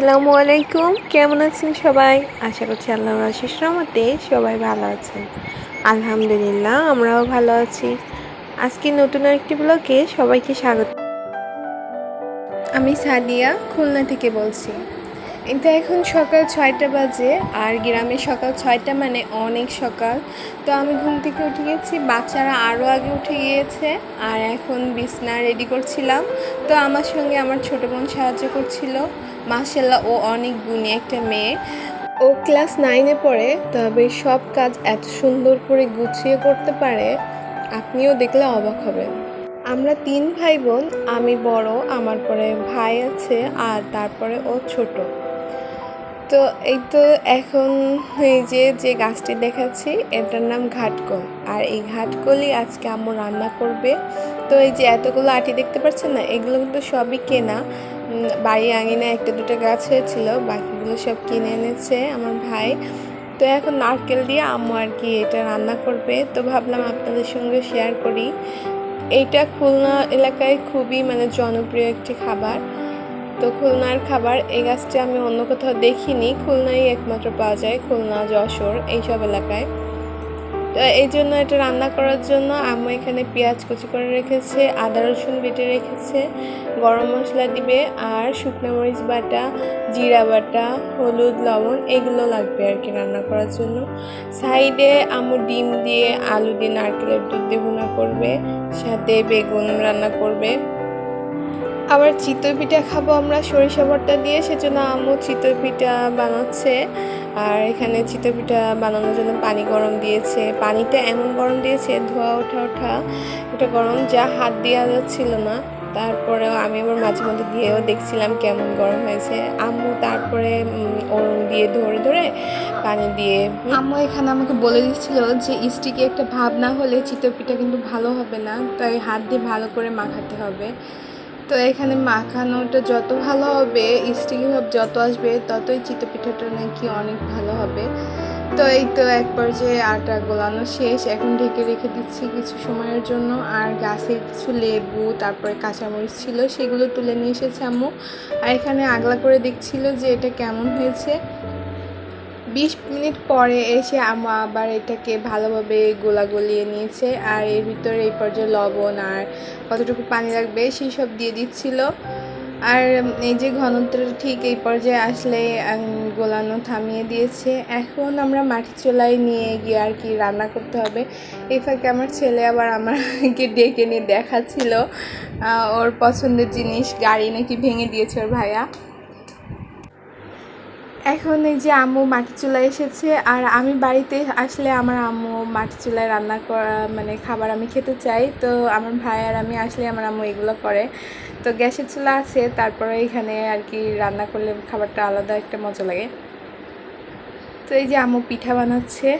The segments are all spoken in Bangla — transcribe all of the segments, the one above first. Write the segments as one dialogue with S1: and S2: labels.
S1: আসসালামু আলাইকুম। কেমন আছেন সবাই? আশা করছি আল্লাহর আশিস রহমতে সবাই ভালো আছেন। আলহামদুলিল্লাহ, আমরাও ভালো আছি। আজকে নতুন আরেকটি ব্লগে সবাইকে স্বাগত। আমি সাদিয়া, খুলনা থেকে বলছি। এটা এখন সকাল ছয়টা বাজে আর গ্রামে সকাল ছয়টা মানে অনেক সকাল। তো আমি ঘুম থেকে উঠে গেছি, বাচ্চারা আরও আগে উঠে গিয়েছে আর এখন বিছনা রেডি করছিলাম। তো আমার সঙ্গে আমার ছোটো বোন সাহায্য করছিল। মাসাল্লাহ ও অনেক গুণী একটা মেয়ে। ও ক্লাস নাইনে পড়ে, তবে সব কাজ এত সুন্দর করে গুছিয়ে করতে পারে, আপনিও দেখলে অবাক হবেন। আমরা তিন ভাই বোন আমি বড়, আমার পরে ভাই আছে, আর তারপরে ও ছোট। তো এই তো এখন এই যে যে গাছটি দেখাচ্ছি, এটার নাম ঘাটকল। আর এই ঘাটকলই আজকে আম্মু রান্না করবে। তো এই যে এতগুলো আটি দেখতে পাচ্ছেন না, এগুলো কিন্তু সবই কেনা। বাড়ি আঙিনা একটা দুটো গাছ হয়েছিল, বাকিগুলো সব কিনে এনেছে আমার ভাই। তো এখন নারকেল দিয়ে আম্মু আর কি এটা রান্না করবে। তো ভাবলাম আপনাদের সঙ্গে শেয়ার করি। এইটা খুলনা এলাকায় খুবই মানে জনপ্রিয় একটি খাবার। তো খুলনার খাবার, এই গাছটা আমি অন্য কোথাও দেখিনি। খুলনাই একমাত্র পাওয়া যায়, খুলনা, যশোর, এইসব এলাকায়। তো এই জন্য এটা রান্না করার জন্য আম্মু এখানে পেঁয়াজ কুচি করে রেখেছে, আদা রসুন বেটে রেখেছে, গরম মশলা দিবে আর শুকনো মরিচ বাটা, জিরা বাটা, হলুদ, লবণ এগুলো লাগবে আর কি রান্না করার জন্য। সাইডে আম্মু ডিম দিয়ে আলু দিয়ে নারকেলের দুধ দিয়ে ভুনা করবে, সাথে বেগুন রান্না করবে। আবার চিতই পিঠা খাব আমরা, সরিষা ভর্তা দিয়ে, সেজন্য আম্মু চিতই পিঠা বানাচ্ছে। আর এখানে চিতই পিঠা বানানোর জন্য পানি গরম দিয়েছে। পানিটা এমন গরম দিয়েছে, ধোয়া, ওঠা ওঠা এটা গরম, যা হাত দেওয়া যাচ্ছিল না। তারপরেও আমি আবার মাঝে মধ্যে দিয়েও দেখছিলাম কেমন গরম হয়েছে। আম্মু তারপরে ওরন দিয়ে ধরে ধরে পানি দিয়ে আম্মু এখানে আমাকে বলে দিচ্ছিল যে, স্টিকে একটা ভাব না হলে চিতই পিঠা কিন্তু ভালো হবে না, তাই হাত দিয়ে ভালো করে মাখাতে হবে। তো এখানে মাখানোটা যত ভালো হবে, স্টিকি ভাব যত আসবে, ততই চিতো পিঠাটা নাকি অনেক ভালো হবে। তো এই তো এক পর্যায়ে আটা গোলানো শেষ। এখন ঢেকে রেখে দিচ্ছি কিছু সময়ের জন্য। আর গাছে কিছু লেবু, তারপরে কাঁচামরিচ ছিল, সেগুলো তুলে নিয়ে এসেছে আম্মু। আর এখানে আগলা করে দেখছিল যে এটা কেমন হয়েছে। বিশ মিনিট পরে এসে আম্মু আবার এটাকে ভালোভাবে গোলা গলিয়ে নিয়েছে, আর এর ভিতরে এই পর্যায়ে লবণ আর কতটুকু পানি লাগবে সেই সব দিয়ে দিচ্ছিল। আর এই যে ঘনত্বটা ঠিক এই পর্যায়ে আসলে গোলানো থামিয়ে দিয়েছে। এখন আমরা মাটি চুলায় নিয়ে গিয়ে আর কি রান্না করতে হবে। এই ফাঁকে আমার ছেলে আবার আমাকে ডেকে নিয়ে দেখাচ্ছিল ওর পছন্দের জিনিস, গাড়ি নাকি ভেঙে দিয়েছে ওর ভাইয়া। এখন এই যে আম্মু মাটি চুলায় এসেছে, আর আমি বাড়িতে আসলে আমার আম্মু মাটি চুলায় রান্না করা মানে খাবার আমি খেতে চাই। তো আমার ভাই আর আমি আসলে আমার আম্মু এগুলো করে। তো গ্যাসের চুলা আছে, তারপরে এখানে আর কি রান্না করলে খাবারটা আলাদা একটা মজা লাগে। তো এই যে আম্মু পিঠা বানাচ্ছে।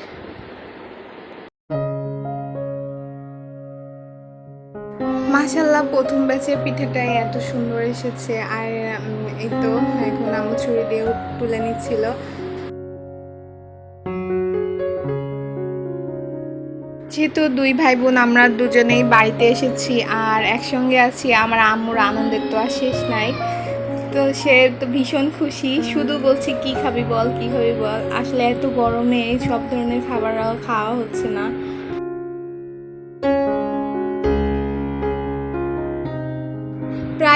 S1: মাশাল্লাহ প্রথম ব্যাচের পিঠাটাই এত সুন্দর এসেছে। আর এই তো, এখন আম্মু ছুরি দিয়ে তুলে নিচ্ছিল। যেহেতু দুই ভাই বোন আমরা দুজনেই বাড়িতে এসেছি আর একসঙ্গে আছি, আমার আম্মুর আনন্দের তো আর শেষ নাই। তো সে তো ভীষণ খুশি, শুধু বলছি, কি খাবি বল, কি খাবি বল? আসলে এত গরমে সব ধরনের খাবার খাওয়া হচ্ছে না।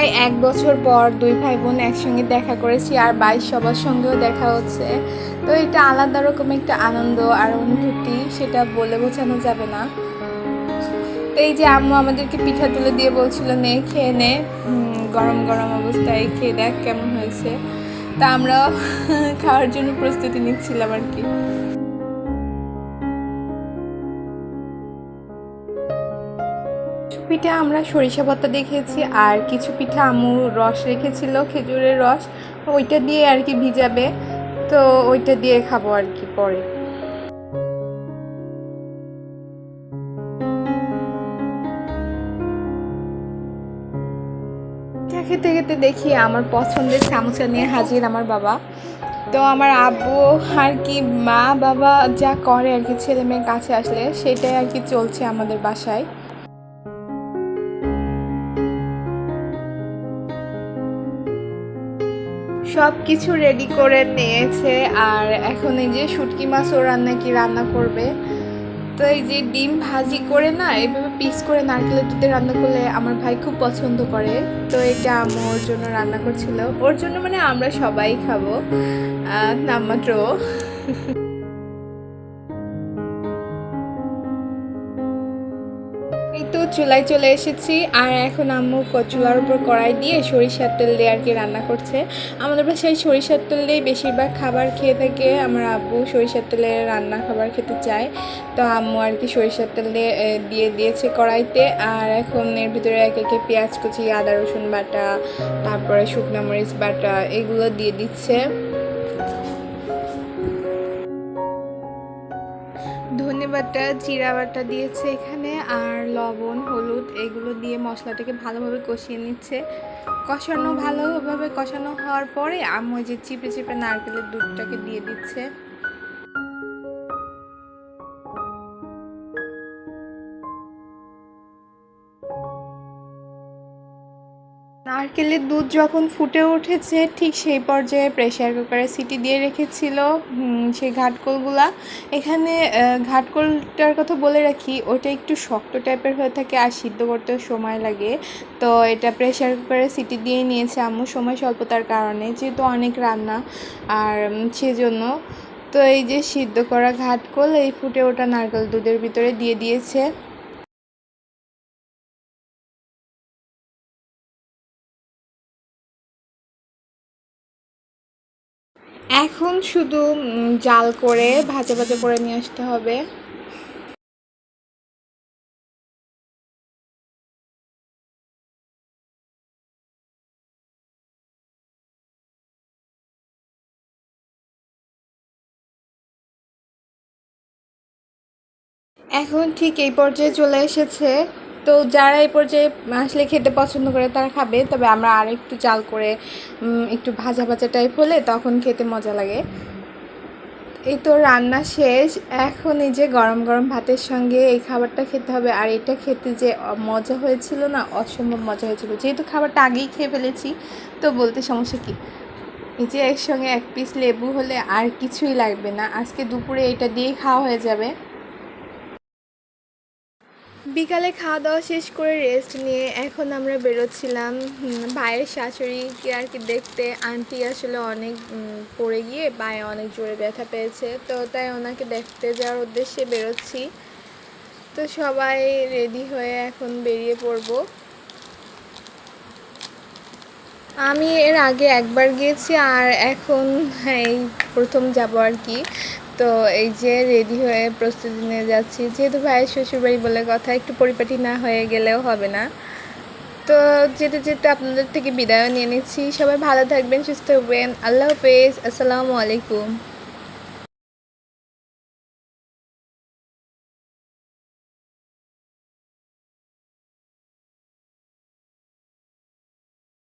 S1: প্রায় এক বছর পর দুই ভাই বোন একসঙ্গে দেখা করেছি আর বাইশ সবার সঙ্গেও দেখা হচ্ছে। তো এটা আলাদা রকম একটা আনন্দ আর অনুভূতি, সেটা বলে বোঝানো যাবে না। তো এই যে আম্মু আমাদেরকে পিঠা তুলে দিয়ে বলছিল, নে, খেয়ে নে। গরম গরম অবস্থায় খেয়ে দেখ কেমন হয়েছে। তা আমরা খাওয়ার জন্য প্রস্তুতি নিচ্ছিলাম আর কি। পিঠা আমরা সরিষা পাতা দেখেছি, আর কিছু পিঠা আম্মু রস রেখেছিল, খেজুরের রস। ওইটা দিয়ে আর কি ভিজাবে, তো ওইটা দিয়ে খাব আর কি পরে। খেতে খেতে দেখি আমার পছন্দের সামোসা নিয়ে হাজির আমার বাবা। তো আমার আব্বু আর কি মা বাবা যা করে আর কি ছেলে মেয়ের কাছে আসলে, সেটাই আর কি চলছে আমাদের বাসায়। সব কিছু রেডি করে নিয়েছে। আর এখন এই যে শুটকি মাছ ও রান্না কি রান্না করবে। তো এই যে ডিম ভাজি করে না এইভাবে পিস করে নারকেলের দুধে রান্না করলে আমার ভাই খুব পছন্দ করে। তো এটা আমার ওর জন্য রান্না করছিল। ওর জন্য মানে আমরা সবাই খাব। নামমাত্র এই তো চুলায় চলে এসেছি, আর এখন আম্মু ক- চুলার উপর কড়াই দিয়ে সরিষার তেল দিয়ে আর কি রান্না করছে। আমাদের বাসায় সরিষার তেল দিয়ে বেশিরভাগ খাবার খেয়ে থাকে। আমার আব্বু সরিষার তেলে রান্না খাবার খেতে চায়। তো আম্মু আর কি সরিষার তেল দিয়ে দিয়ে দিয়েছে কড়াইতে। আর এখন এর ভিতরে এক একে পেঁয়াজ কুচি, আদা রসুন বাটা, তারপরে শুকনো মরিচ বাটা, এগুলো দিয়ে দিচ্ছে। জিরা বাটা দিয়েছে এখানে আর লবণ, হলুদ এগুলো দিয়ে মশলাটাকে ভালোভাবে কষিয়ে নিচ্ছে। কষানো ভালোভাবে কষানো হওয়ার পরে আমি যে চিপে চিপে নারকেলের দুধটাকে দিয়ে দিচ্ছে। নারকেলের দুধ যখন ফুটে উঠেছে, ঠিক সেই পর্যায়ে প্রেশার কুকারে সিটি দিয়ে রেখেছিল সেই ঘাটকোলগুলা। এখানে ঘাটকোলটার কথা বলে রাখি ওটা একটু শক্ত টাইপের হয়ে থাকে আর সিদ্ধ করতেও সময় লাগে। তো এটা প্রেশার কুকারে সিটি দিয়ে নিয়েছে আম্মু, সময় স্বল্পতার কারণে, যেহেতু অনেক রান্না আর সেজন্য। তো এই যে সিদ্ধ করা ঘাটকোল, এই ফুটে ওটা নারকেল দুধের ভিতরে দিয়ে দিয়েছে। এখন শুধু জাল করে, ভাজা ভাজা করে নিয়ে আসতে হবে। এখন ঠিক এই পর্যায়ে চলে এসেছে। তো যারা এই পর্যায়ে আসলে খেতে পছন্দ করে তারা খাবে, তবে আমরা আর একটু চাল করে একটু ভাজা ভাজা টাইপ হলে তখন খেতে মজা লাগে। এই তো রান্না শেষ। এখন এই যে গরম গরম ভাতের সঙ্গে এই খাবারটা খেতে হবে। আর এটা খেতে যে মজা হয়েছিল না, অসম্ভব মজা হয়েছিল। যেহেতু খাবারটা আগেই খেয়ে ফেলেছি, তো বলতে সমস্যা কী? এই যে এর সঙ্গে এক পিস লেবু হলে আর কিছুই লাগবে না। আজকে দুপুরে এটা দিয়েই খাওয়া হয়ে যাবে। বিকালে খাওয়া দাওয়া শেষ করে রেস্ট নিয়ে এখন আমরা বেরোচ্ছিলাম। ভাইয়ের শাশুড়িকে আর কি দেখতে। আন্টি আসলে অনেক পড়ে গিয়ে পায়ে অনেক জোরে ব্যথা পেয়েছে। তো তাই ওনাকে দেখতে যাওয়ার উদ্দেশ্যে বেরোচ্ছি। তো সবাই রেডি হয়ে এখন বেরিয়ে পড়ব। আমি এর আগে একবার গিয়েছি আর এখন এই প্রথম যাব আর কি। তো এই যে রেডি হয়ে প্রস্তুতি নিয়ে যাচ্ছি। যেহেতু ভাইয়ের শ্বশুরবাড়ি বলে কথা, একটু পরিপাটি না হয়ে গেলেও হবে না। তো যেতে যেতে আপনাদের থেকে বিদায় নিয়ে নিচ্ছি। সবাই ভালো থাকবেন, সুস্থ হবেন। আল্লাহ হাফেজ। আসসালামু আলাইকুম।